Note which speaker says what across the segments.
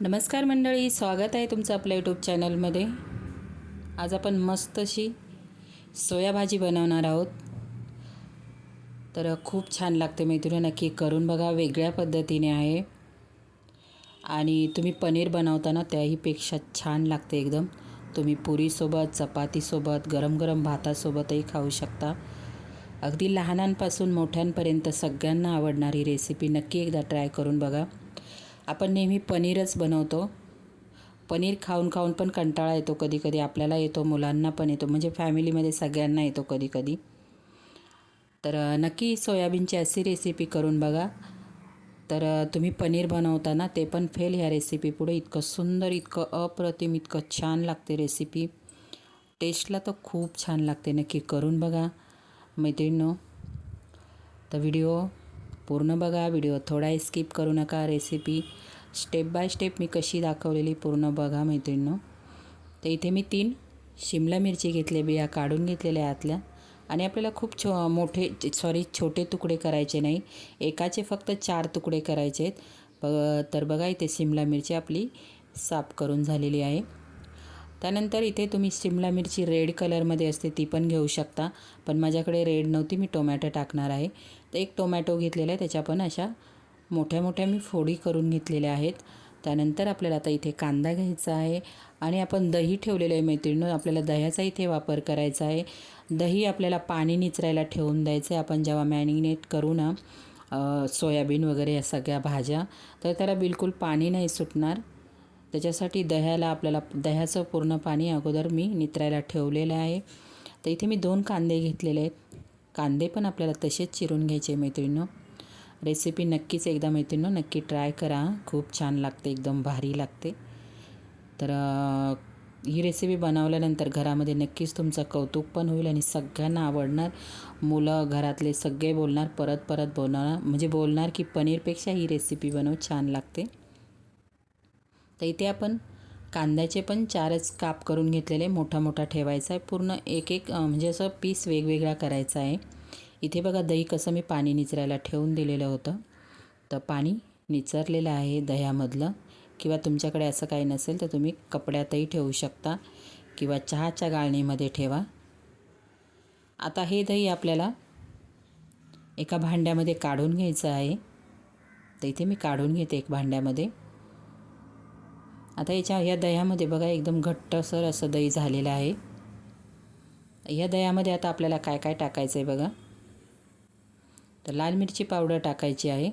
Speaker 1: नमस्कार मंडळी स्वागत आहे तुमचं आपल्या यूट्यूब चॅनलमध्ये आज आपण मस्त अशी सोया भाजी बनवणार आहोत. तर खूप छान लागते मैत्रिणी नक्की करून बघा वेगळ्या पद्धतीने आहे. आणि तुम्ही पनीर बनवताना त्याहीपेक्षा छान लागते एकदम. तुम्ही पुरीसोबत चपातीसोबत गरम गरम भातासोबतही खाऊ शकता. अगदी लहानांपासून मोठ्यांपर्यंत सगळ्यांना आवडणारी रेसिपी नक्की एकदा ट्राय करून बघा. आपण नेहमी पनीरच बनवतो. पनीर खाऊन खाऊन पण कंटाळा येतो कधी कधी आपल्याला येतो मुलांना पण येतो म्हणजे फॅमिलीमध्ये सगळ्यांना येतो कधी कधी तर नक्की सोयाबीनची अशी रेसिपी करून बघा. तर तुम्ही पनीर बनवताना ते पण फेल ह्या रेसिपी पुढे. इतकं सुंदर इतकं अप्रतिम इतकं छान लागते रेसिपी टेस्टला तर खूप छान लागते. नक्की करून बघा मैत्रिणींनो. तर व्हिडिओ पूर्ण बघा व्हिडिओ. थोडा स्किप करू नका रेसिपी स्टेप बाय स्टेप मी कशी दाखवलेली पूर्ण बघा मैत्रिणींनो. तर इथे मी तीन शिमला मिरची घेतले बिया काढून घेतलेल्या आतल्या. आणि आपल्याला खूप छो मोठे सॉरी छोटे तुकडे करायचे नाही. एकाचे फक्त चार तुकडे करायचे आहेत. ब तर बघा इथे शिमला मिरची आपली साफ करून झालेली आहे. त्यानंतर इथे तुम्ही शिमला मिरची रेड कलरमध्ये असते ती पण घेऊ शकता. पण माझ्याकडे रेड नव्हती मी टोमॅटो टाकणार आहे. तर एक टोमॅटो घेतलेला आहे त्याच्या पण अशा मोठ्या मोठ्या मी फोडी करून घेतलेल्या आहेत. त्यानंतर आपल्याला आता इथे कांदा घ्यायचा आहे आणि आपण दही ठेवलेलं आहे मैत्रिणीनं आपल्याला दह्याचा इथे वापर करायचा आहे. दही आपल्याला पाणी निचरायला ठेवून द्यायचं आहे आपण जेव्हा मॅरिनेट करू ना सोयाबीन वगैरे या सगळ्या भाज्या तर त्याला बिलकुल पाणी नाही सुटणार. त्याच्यासाठी दह्याला आपल्याला दह्याचं पूर्ण पाणी अगोदर मी नित्रायला ठेवलेलं आहे. तर इथे मी दोन कांदे घेतलेले आहेत. कांदे पण आपल्याला तसेच चिरून घ्यायचे मैत्रिणीनं. रेसिपी नक्कीच एकदा मैत्रिणीनं नक्की ट्राय करा. खूप छान लागते एकदम भारी लागते. तर ही रेसिपी बनवल्यानंतर घरामध्ये नक्कीच तुमचं कौतुक पण होईल आणि सगळ्यांना आवडणार. मुलं घरातले सगळे बोलणार परत परत बोलणार. म्हणजे बोलणार की पनीरपेक्षा ही रेसिपी बनव छान लागते. तर इथे आपण कांद्याचे पण चारच काप करून घेतलेले मोठा मोठा ठेवायचा आहे. पूर्ण एक एक म्हणजे असं पीस वेगवेगळा करायचा आहे. इथे बघा दही कसं मी पाणी निचरायला ठेवून दिलेलं होतं. तर पाणी निचरलेलं आहे दह्यामधलं. किंवा तुमच्याकडे असं काही नसेल तर तुम्ही कपड्यातही ठेवू शकता. किंवा चहाच्या गाळणीमध्ये ठेवा. आता हे दही आपल्याला एका भांड्यामध्ये काढून घ्यायचं आहे. तर इथे मी काढून घेते एक भांड्यामध्ये. आता याच्या या दह्यामध्ये बघा एकदम घट्टसर असं दही झालेलं आहे. या दह्यामध्ये आता आपल्याला काय काय टाकायचं आहे बघा? तर लाल मिरची पावडर टाकायची आहे.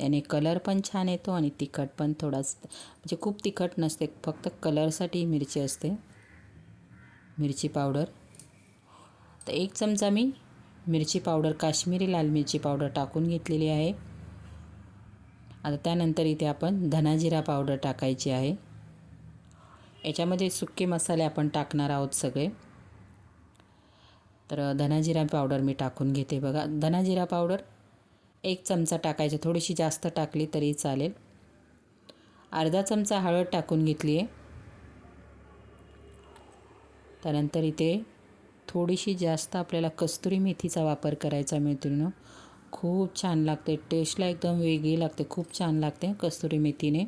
Speaker 1: याने कलर पण छान येतो आणि तिखट पण थोडाच म्हणजे खूप तिखट नसते फक्त कलरसाठी मिरची असते. मिरची पावडर. तर एक चमचा मी मिरची पावडर काश्मीरी लाल मिरची पावडर टाकून घेतलेली आहे. आता त्यानंतर इथे आपण धनाजिरा पावडर टाकायची आहे. याच्यामध्ये सुके मसाले आपण टाकणार आहोत सगळे. तर धनाजिरा पावडर मी टाकून घेते बघा. धनाजिरा पावडर एक चमचा टाकायचे थोडीशी जास्त टाकली तरी चालेल. अर्धा चमचा हळद टाकून घेतली आहे. त्यानंतर इथे थोडीशी जास्त आपल्याला कस्तुरी मेथीचा वापर करायचा मैत्रिणीनं खूप छान लागते टेस्टला एकदम वेगळी लागते खूप छान लागते कस्तुरी मेथीने.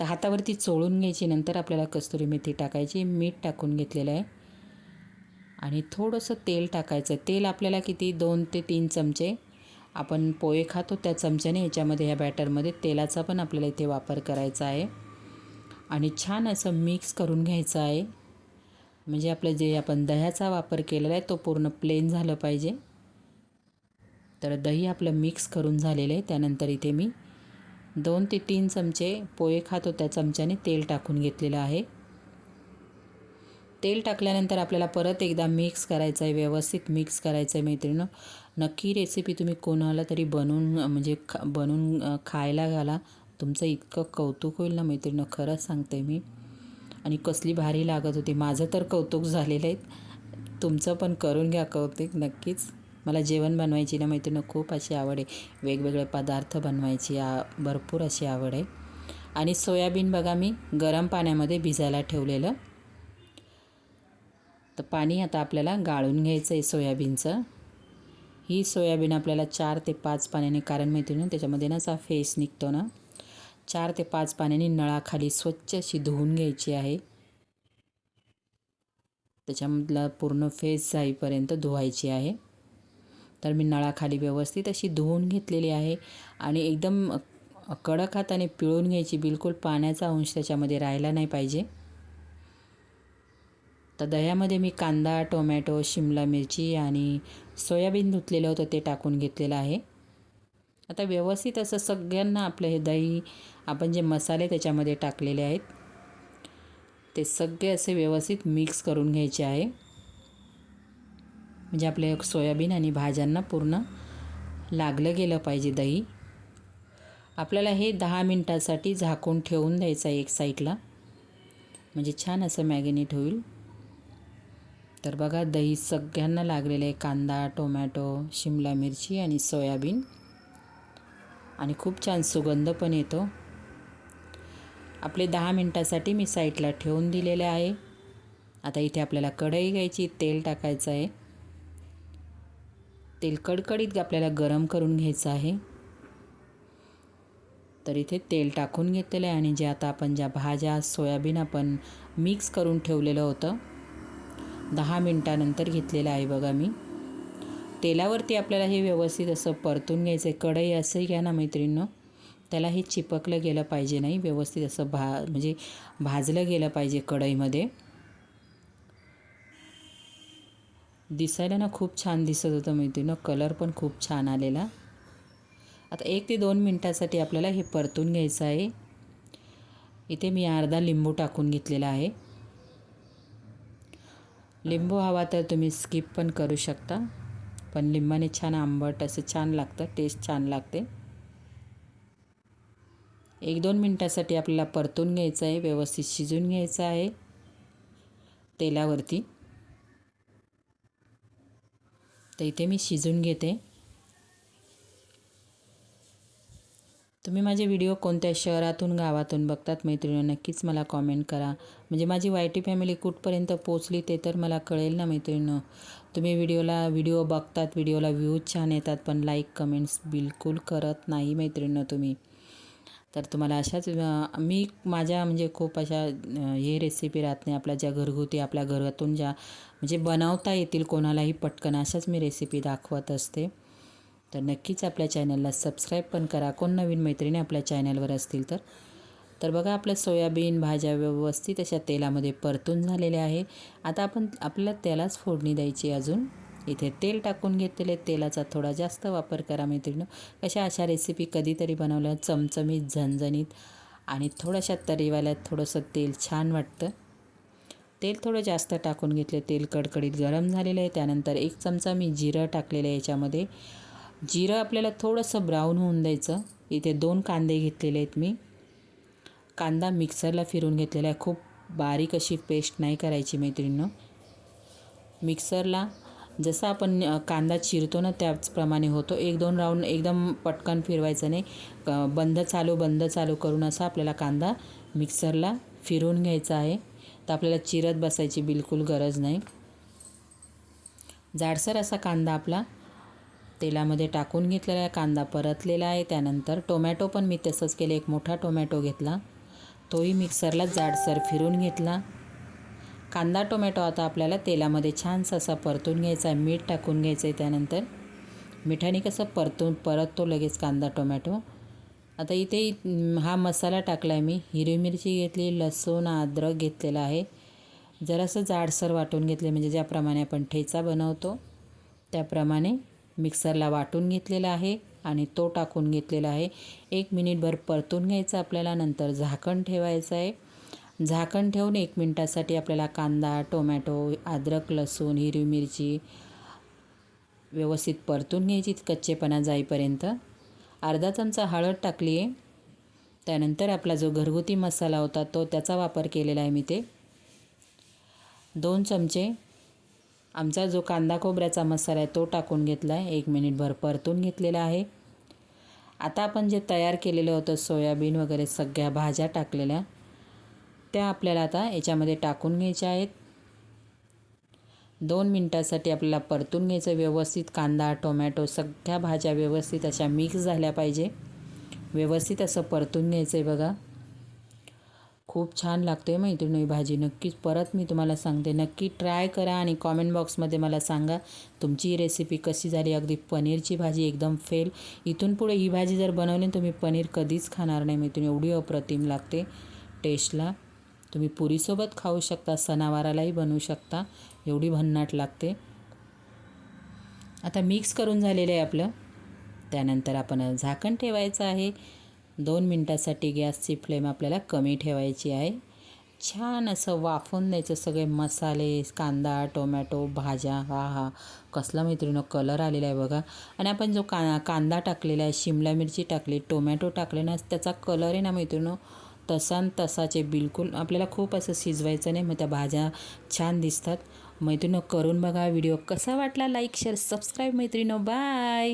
Speaker 1: तर हातावरती चोळून घ्यायची नंतर आपल्याला कस्तुरी मेथी टाकायची मीठ टाकून घेतलेलं आहे. आणि थोडंसं तेल टाकायचं. तेल आपल्याला किती? दोन ते तीन चमचे. आपण पोहे खातो त्या चमच्याने याच्यामध्ये ह्या बॅटरमध्ये तेलाचा पण आपल्याला इथे वापर करायचा आहे. आणि छान असं मिक्स करून घ्यायचं आहे. म्हणजे आपलं जे आपण दह्याचा वापर केलेला आहे तो पूर्ण प्लेन झालं पाहिजे. तर दही आपलं मिक्स करून झालेलं आहे. त्यानंतर इथे मी दोन ते तीन चमचे पोहे खातो त्या चमच्याने तेल टाकून घेतलेलं आहे. तेल टाकल्यानंतर आपल्याला परत एकदा मिक्स करायचं आहे व्यवस्थित मिक्स करायचं आहे मैत्रिणं नक्की रेसिपी तुम्ही कोणाला तरी बनवून म्हणजे खा बनवून खायला घाला. तुमचं इतकं कौतुक होईल ना मैत्रिणं खरंच सांगते मी. आणि कसली भारी लागत होती. माझं तर कौतुक झालेलं आहे. तुमचं पण करून घ्या कौतुक नक्कीच. मला जेवण बनवायची ना मैत्रिणी खूप अशी आवड आहे. वेगवेगळे पदार्थ बनवायची आ भरपूर अशी आवड आहे. आणि सोयाबीन बघा मी गरम पाण्यामध्ये भिजायला ठेवलेलं. तर पाणी आता आपल्याला गाळून घ्यायचं आहे सोयाबीनचं. ही सोयाबीन आपल्याला चार ते पाच पाण्याने कारण माहिती ना त्याच्यामध्ये ना असा फेस निघतो ना चार ते पाच पाण्याने नळाखाली स्वच्छ अशी धुवून घ्यायची आहे. त्याच्यामधला पूर्ण फेस जाईपर्यंत धुवायची आहे. तर मी नळाखाली व्यवस्थित अशी धुवून घेतलेली आहे आणि एकदम कडक हाताने पिळून घ्यायची बिलकुल पाण्याचा अंश त्याच्यामध्ये राहिला नाही पाहिजे. तर दह्यामध्ये मी कांदा टोमॅटो शिमला मिरची आणि सोयाबीन धुतलेलं होतं ते टाकून घेतलेलं आहे. आता व्यवस्थित असं सगळ्यांना आपलं हे दही आपण जे मसाले त्याच्यामध्ये टाकलेले आहेत ते सगळे असे व्यवस्थित मिक्स करून घ्यायचे आहे. म्हणजे आपले सोयाबीन आणि भाज्यांना पूर्ण लागलं गेलं पाहिजे दही. आपल्याला हे दहा मिनटासाठी झाकून ठेवून द्यायचं आहे एक साईडला. म्हणजे छान असं मॅगिनेट होईल. तर बघा दही सगळ्यांना लागलेलं आहे. कांदा टोमॅटो शिमला मिरची आणि सोयाबीन. आणि खूप छान सुगंध पण येतो. आपले दहा मिनटासाठी मी साईडला ठेवून दिलेले आहे. आता इथे आपल्याला कढई घ्यायची तेल टाकायचं आहे. तेल कडकडीत आपल्याला गरम करून घ्यायचं आहे. तर इथे तेल टाकून घेतलेलं आहे आणि जे आता आपण ज्या भाज्या सोयाबीन आपण मिक्स करून ठेवलेलं होतं दहा मिनटानंतर घेतलेलं आहे बघा मी. तेलावरती आपल्याला हे व्यवस्थित असं परतून घ्यायचं आहे. कढई असं घ्या ना मैत्रिणीनं. त्याला हे चिपकलं गेलं पाहिजे नाही व्यवस्थित असं भा म्हणजे भाजलं गेलं पाहिजे कढईमध्ये. दिसायला ना खूप छान दिसत होतं मैत्रिणीनं कलर पण खूप छान आलेला. आता एक ते दोन मिनटासाठी आपल्याला हे परतून घ्यायचं आहे. इथे मी अर्धा लिंबू टाकून घेतलेला आहे. लिंबू हवा तर तुम्ही स्किप पण करू शकता. पण लिंबाने छान आंबट असं छान लागतं टेस्ट छान लागते. एक दोन मिनटासाठी आपल्याला परतून घ्यायचं आहे व्यवस्थित शिजून घ्यायचं आहे तेलावरती. तर इथे मी शिजून घेते. तुम्ही माझे व्हिडिओ कोणत्या शहरातून गावातून बघतात मैत्रिणी नक्कीच मला कॉमेंट करा. म्हणजे माझी वाय टी फॅमिली कुठपर्यंत पोचली ते तर मला कळेल ना मैत्रिणीनं. तुम्ही व्हिडिओला व्हिडिओ बघतात व्हिडिओला व्ह्यूज छान येतात पण लाईक कमेंट्स बिलकुल करत नाही मैत्रिणीनं तुम्ही. तर तुम्हाला अशाच मी माझ्या म्हणजे खूप अशा हे रेसिपी राहत नाही. आपल्या ज्या घरगुती आपल्या घरातून ज्या म्हणजे बनवता येतील कोणालाही पटकन अशाच मी रेसिपी दाखवत असते. तर नक्कीच आपल्या चॅनलला सबस्क्राईब पण करा. कोण नवीन मैत्रिणी आपल्या चॅनलवर असतील तर. तर बघा आपल्या सोयाबीन भाज्या व्यवस्थित अशा तेलामध्ये परतून झालेल्या आहे. आता आपण आपल्याला त्यालाच फोडणी द्यायची अजून. इथे तेल टाकून घेतलेले तेलाचा थोडा जास्त वापर करा मित्रांनो कशा अशा रेसिपी कधीतरी बनवल्या चमचमीत झणझणीत आणि थोड्याशा तरीवाल्यात थोडंसं तेल छान वाटतं. तेल थोडं जास्त टाकून घेतले तेल कडकडीत गरम झालेलं आहे. त्यानंतर एक चमचा मी जिरं टाकलेलं आहे याच्यामध्ये. जिरं आपल्याला थोडंसं ब्राऊन होऊन द्यायचं. इथे दोन कांदे घेतलेले आहेत मी. कांदा मिक्सरला फिरून घेतलेला आहे. खूप बारीक अशी पेस्ट नाही करायची मैत्रिणीनं. मिक्सरला जसं आपण कांदा चिरतो ना त्याचप्रमाणे होतो. एक दोन राऊंड एकदम पटकन फिरवायचं नाही. बंद चालू बंद चालू करून असा आपल्याला कांदा मिक्सरला फिरून घ्यायचा आहे. तर आपल्याला चिरत बसायची बिलकुल गरज नाही. जाडसर असा कांदा आपला तेलामध्ये टाकून घेतलेला आहे कांदा परतलेला आहे. त्यानंतर टोमॅटो पण मी तसंच केलं. एक मोठा टोमॅटो घेतला. तोही मिक्सरला जाडसर फिरून घेतला. कांदा टोमॅटो आता आपल्याला तेलामध्ये छानसा असा परतून घ्यायचा आहे. मीठ टाकून घ्यायचं आहे त्यानंतर. मिठाने कसं परतून परततो लगेच कांदा टोमॅटो. आता इथे हा मसाला टाकला आहे मी. हिरवी मिरची घेतली लसूण अद्रक घेतलेला आहे. जरासं जाडसर वाटून घेतले म्हणजे ज्याप्रमाणे आपण ठेचा बनवतो त्याप्रमाणे मिक्सरला वाटून घेतलेला आहे आणि तो टाकून घेतलेला आहे. एक मिनिटभर परतून घ्यायचं आपल्याला नंतर झाकण ठेवायचं आहे. झाकण ठेवून एक मिनटासाठी आपल्याला कांदा टोमॅटो अद्रक लसूण हिरवी मिरची व्यवस्थित परतून घ्यायची. कच्चेपणा जाईपर्यंत अर्धा चमचा हळद टाकली आहे त्यानंतर आपला जो घरगुती मसाला होता तो त्याचा वापर केलेला आहे मी ते. दोन चमचे आमचा जो कांदा खोबऱ्याचा मसाला आहे तो टाकून घेतला आहे एक मिनिटभर परतून घेतलेला आहे. आता आपण जे तयार केलेलं होतं सोयाबीन वगैरे सगळ्या भाज्या टाकलेल्या. त्या आपल्याला आता याच्यामध्ये टाकून घ्यायच्या आहेत. दोन मिनटासाठी आपल्याला परतून घ्यायचं. व्यवस्थित कांदा टोमॅटो सगळ्या भाज्या व्यवस्थित अशा मिक्स झाल्या पाहिजे. व्यवस्थित असं परतून घ्यायचं आहे बघा. खूप छान लागतो आहे मैत्रिणी ही भाजी. नक्कीच परत मी तुम्हाला सांगते. नक्की ट्राय करा आणि कॉमेंट बॉक्समध्ये मला सांगा तुमची रेसिपी कशी झाली. अगदी पनीरची भाजी एकदम फेल. इथून पुढे ही भाजी जर बनवली तुम्ही पनीर कधीच खाणार नाही मैत्रिणी. एवढी अप्रतिम लागते. टेस्टला. तुम्ही पुरीसोबत खाऊ शकता सणावारालाही बनवू शकता. एवढी भन्नाट लागते. आता मिक्स करून झालेलं आहे आपलं. त्यानंतर आपण झाकण ठेवायचं आहे. दोन मिनटासाठी गॅसची फ्लेम आपल्याला कमी ठेवायची आहे. छान असं वाफवून द्यायचं सगळे मसाले कांदा टोमॅटो भाज्या. हा हा कसला मैत्रिणं कलर आलेला आहे बघा. आणि आपण जो का कांदा टाकलेला आहे शिमला मिरची टाकली टोमॅटो टाकले ना त्याचा कलर आहे ना मैत्रिणं. तसान तसाचे बिलकुल आपल्याला खूप असं शिजवायचं नाही मग त्या भाज्या छान दिसतात. मैत्रिणं करून बघा व्हिडिओ. कसा वाटला? लाईक शेअर सबस्क्राईब मैत्रिणो बाय